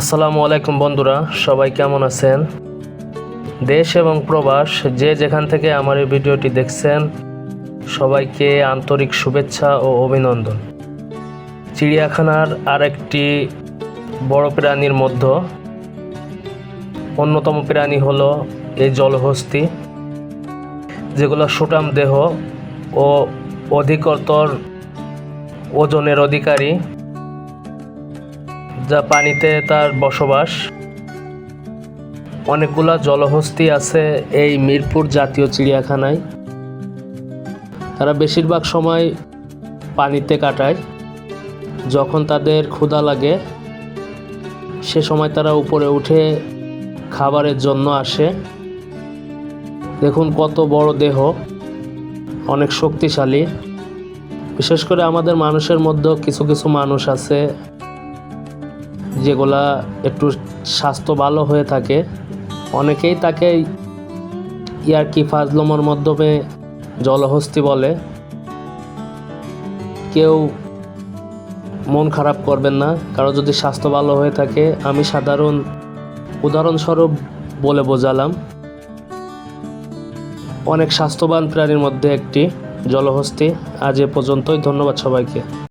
আসসালামু আলাইকুম বন্ধুরা, সবাই কেমন আছেন? দেশ এবং প্রবাস, যে যেখান থেকে আমার এই ভিডিওটি দেখছেন, সবাইকে আন্তরিক শুভেচ্ছা ও অভিনন্দন। চিড়িয়াখানার আরেকটি বড় প্রাণীর মধ্যে, অন্যতম প্রাণী হলো এই জলহস্তি, যেগুলো সুটাম দেহ ও অধিকতর ওজনের অধিকারী। যা পানিতে তার বসবাস। অনেকগুলা জলহস্তি আছে এই মিরপুর জাতীয় চিড়িয়াখানায়। তারা বেশিরভাগ সময় পানিতে কাটায়। যখন তাদের ক্ষুধা লাগে, সে সময় তারা উপরে উঠে খাবারের জন্য আসে। দেখুন কত বড় দেহ, অনেক শক্তিশালী। বিশেষ করে আমাদের মানুষের মধ্যেও কিছু কিছু মানুষ আছে। যেগুলা একটু স্বাস্থ্য ভালো হয়ে থাকে, অনেকেই তাকে ইয়ারকি ফাজলমর মাধ্যমে জলহস্তি বলে। কেউ মন খারাপ করবেন না, কারও যদি স্বাস্থ্য ভালো হয়ে থাকে, আমি সাধারণ উদাহরণস্বরূপ বলে বোঝালাম। অনেক স্বাস্থ্যবান প্রাণীর মধ্যে একটি জলহস্তি। আজ এ পর্যন্তই, ধন্যবাদ সবাইকে।